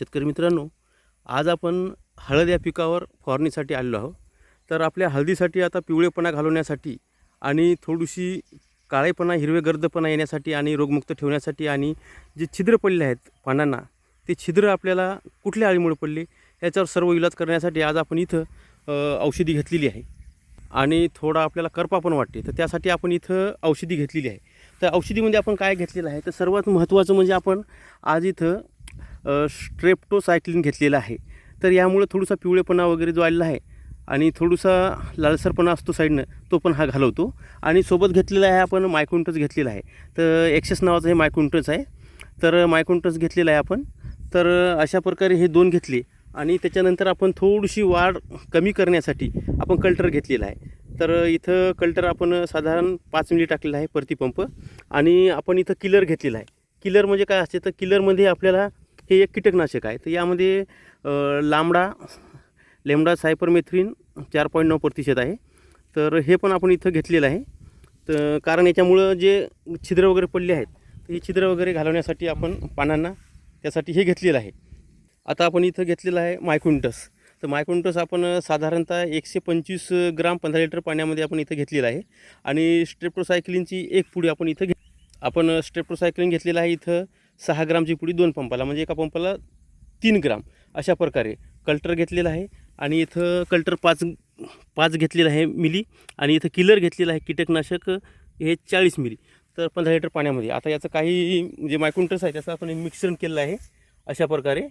शेतकरी मित्रांनो आज आपण हळद या पिकावर फवारणीसाठी आलेलो आहोत. तर आपल्या हळदीसाठी आता पिवळेपणा घालवण्यासाठी आणि थोडीशी काळेपणा हिरवे गर्दपणा येण्यासाठी आणि रोगमुक्त ठेवण्यासाठी आणि जे छिद्र पडले आहेत पानांना ते छिद्र आपल्याला कुठल्या अळीमुळे पडले याच्यावर सर्व इलाज करण्यासाठी आज आपण इथं औषधी घेतलेली आहे. आणि थोडा आपल्याला करपा पण वाटते तर त्यासाठी आपण इथं औषधी घेतलेली आहे. तर औषधीमध्ये आपण काय घेतलेलं आहे? तर सर्वात महत्त्वाचं म्हणजे आपण आज इथं स्ट्रेप्टोसायक्लिन घेतलेला आहे. तर यामुळे थोडासा पिवळेपणा वगैरे जो आलेला आहे आणि थोडासा लालसरपणा असतो साईडनं तो पण हा घालवतो. आणि सोबत घेतलेला आहे आपण मायकुंटच घेतलेला आहे. तर एक्सेस नावाचं हे मायकुंटच आहे. तर मायकुंटच घेतलेला आहे आपण. तर अशा प्रकारे हे दोन घेतले आणि त्याच्यानंतर आपण थोडीशी वाढ कमी करण्यासाठी आपण कल्टर घेतलेला आहे. तर इथं कल्टर आपण साधारण पाच मिनिट टाकलेलं आहे प्रतिपंप आणि आपण इथं किलर घेतलेला आहे. किलर म्हणजे काय असते? तर किलरमध्ये आपल्याला हे एक कीटकनाशक आहे. तर यामध्ये लांबडा लेमडा सायपरमेथ्रिन चार पॉईंट नऊ प्रतिशत आहे. तर हे पण आपण इथं घेतलेलं आहे. तर कारण याच्यामुळं जे छिद्र वगैरे पडले आहेत तर हे छिद्र वगैरे घालवण्यासाठी आपण पानांना त्यासाठी हे घेतलेलं आहे. आता आपण इथं घेतलेलं आहे मायकुंटस. तर मायकुंटस आपण साधारणतः एकशे पंचवीस ग्राम पंधरा लिटर पाण्यामध्ये आपण इथं घेतलेलं आहे. आणि स्ट्रेप्टोसायक्लिनची एक पुडी आपण इथं घे आपण स्ट्रेप्टोसायक्लिन घेतलेलं आहे इथं. सहा ग्रामची पुडी दोन पंपाला. म्हणजे एका पंपाला तीन ग्राम अशा प्रकारे कल्टर घेतलेला आहे. आणि इथं कल्टर पाच पाच घेतलेलं आहे मिली. आणि इथं किलर घेतलेलं आहे कीटकनाशक हे चाळीस मिली. तर पंधरा लिटर पाण्यामध्ये. आता याचं काही म्हणजे जे मायकुंटस आहे त्याचं आपण मिश्रण केलेलं आहे अशा प्रकारे.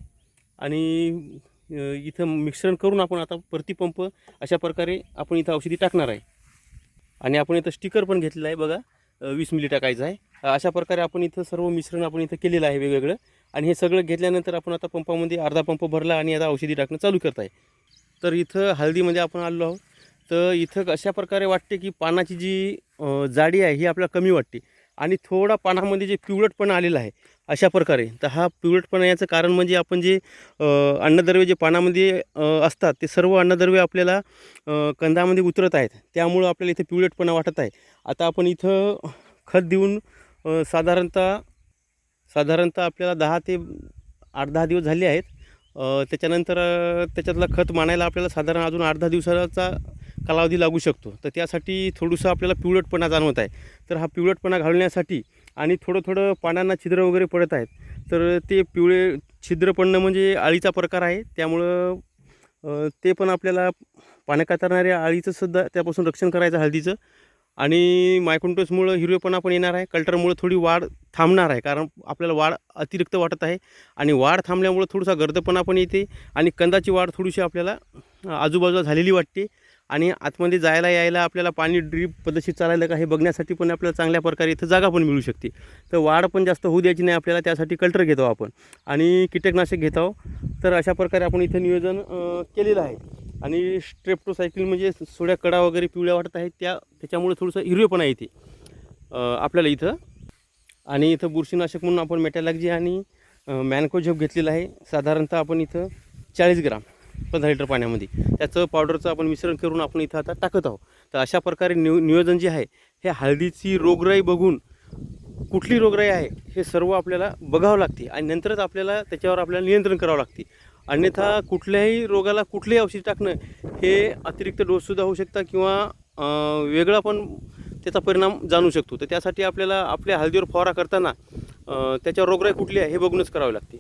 आणि इथं मिश्रण करून आपण आता प्रतिपंप अशा प्रकारे आपण इथं औषधी टाकणार आहे. आणि आपण इथं स्टिकर पण घेतलेलं आहे बघा. वीस मिली टाकायचं आहे. अशा प्रकारे आपण इथं सर्व मिश्रण आपण इथं केलेलं आहे वेगवेगळं. आणि हे सगळं घेतल्यानंतर आपण आता पंपामध्ये अर्धा पंप भरला आणि आता औषधी टाकणं चालू करत आहे तर इथं हळदीमध्ये आपण आलो आहोत. तर इथं अशा प्रकारे वाटते की पानाची जी जाडी आहे ही आपल्याला कमी वाटते. आणि थोडा पानामध्ये जे पिवळटपणा आलेला आहे अशा प्रकारे. तर हा पिवळटपणा याचं कारण म्हणजे आपण जे अन्नद्रव्य जे पानामध्ये असतात ते सर्व अन्नद्रव्य आपल्याला कंदामध्ये उतरत आहेत. त्यामुळं आपल्याला इथं पिवळटपणा वाटत आहे. आता आपण इथं खत देऊन साधारणतः साधारणतः आपल्याला दहा ते आठ दहा दिवस झाले आहेत. त्याच्यानंतर त्याच्यातला त्याच्यातलं खत मानायला आपल्याला साधारण अजून आठ दहा दिवसाचा कालावधी लागू शकतो. तर त्यासाठी थोडंसं आपल्याला पिवळटपणा जाणवत आहे. तर हा पिवळटपणा घालण्यासाठी आणि थोडं थोडं पानांना छिद्र वगैरे पडत आहेत. तर ते पिवळे छिद्र पडणं म्हणजे आळीचा प्रकार आहे. त्यामुळं ते पण आपल्याला पाण्या कातरणाऱ्या आळीचं सुद्धा त्यापासून रक्षण करायचं हळदीचं. आणि मायकुंटसमुळं हिरवेपणा पण येणार आहे. कल्टरमुळं थोडी वाढ थांबणार आहे कारण आपल्याला वाढ अतिरिक्त वाटत आहे. आणि वाढ थांबल्यामुळं थोडासा गर्दपणा पण येते आणि कंदाची वाढ थोडीशी आपल्याला आजूबाजूला झालेली वाटते. आणि आतमध्ये जायला यायला आपल्याला पाणी ड्रीप पद्धतशीर चालायला का हे बघण्यासाठी पण आपल्याला चांगल्या प्रकारे इथं जागा पण मिळू शकते. तर वाढ पण जास्त होऊ द्यायची नाही आपल्याला त्यासाठी कल्टर घेतो आपण. आणि कीटकनाशक घेतो. तर अशा प्रकारे आपण इथं नियोजन केलेलं आहे. आणि स्ट्रेप्टोसायकल म्हणजे सोड्या कडा वगैरे पिवळ्या वाटत आहेत त्या त्याच्यामुळे थोडंसं हिरवेपणा येते आपल्याला इथं. आणि इथं बुरशीनाशक म्हणून आपण मेटॅलॅक्जी आणि मॅनकोझेप घेतलेलं आहे. साधारणतः आपण इथं चाळीस ग्राम. पंधरा लिटर पाण्यामध्ये. त्याचं पावडरचं आपण मिश्रण करून आपण इथं आता टाकत आहोत. तर अशा प्रकारे नियो नियोजन जे आहे हे हळदीची रोगराई बघून कुठली रोगराई आहे हे सर्व आपल्याला बघावं लागते आणि नंतरच आपल्याला त्याच्यावर आपल्याला नियंत्रण करावं लागते. अन्यथा कुठल्याही रोगाला कुठलेही औषध टाकणं हे अतिरिक्त डोससुद्धा होऊ शकता किंवा वेगळा पण त्याचा परिणाम जाणू शकतो. तर त्यासाठी आपल्याला आपल्या हळदीवर फवारा करताना त्याच्यावर रोगराई कुठली आहे हे बघूनच करावे लागते.